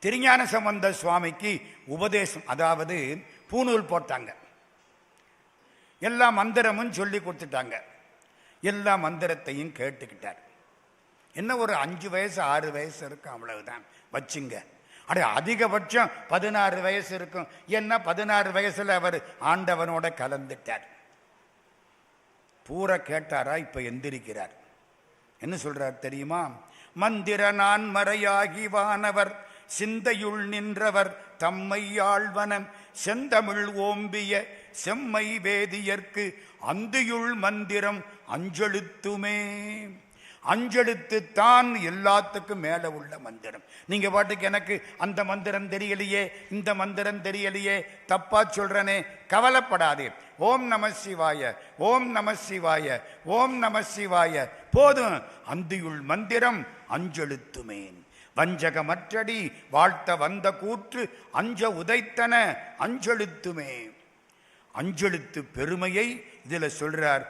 திருஞான சம்பந்த சுவாமிக்கு உபதேசம் அதாவது பூணூல் போட்டாங்க. எல்லா மந்திரமும் சொல்லி கொடுத்துட்டாங்க. எல்லா மந்திரத்தையும் கேட்டுக்கிட்டார். என்ன ஒரு அஞ்சு வயசு ஆறு வயசு இருக்கும் அவ்வளவுதான். வச்சுங்க. அட அதிகபட்சம் பதினாறு வயசு இருக்கும். என்ன பதினாறு வயசுல அவர் ஆண்டவனோட கலந்துட்டார். பூரா கேட்டாரா இப்ப எந்திரிக்கிறார். என்ன சொல்றார் தெரியுமா? மந்திர நான் மறையாகி வானவர் சிந்தையுள் நின்றவர் தம்மை ஆழ்வனம். செந்தமிழ் ஓம்பிய செம்மை வேதியர்க்கு அந்தியுள் மந்திரம் அஞ்செழுத்துமே. அஞ்செழுத்து தான் எல்லாத்துக்கும் மேலே உள்ள மந்திரம். நீங்க பாட்டுக்கு எனக்கு அந்த மந்திரம் தெரியலையே இந்த மந்திரம் தெரியலையே தப்பா சொல்கிறனே கவலைப்படாதே. ஓம் நம சிவாய ஓம் நம சிவாய ஓம் நம சிவாய. போதும். அந்தியுள் மந்திரம் அஞ்செழுத்துமேன். வஞ்சகமற்றடி வாழ்த்த வந்த கூற்று அஞ்ச உதைத்தன அஞ்செழுத்துமே. அஞ்செழுத்து பெருமையை இதுல சொல்றார்.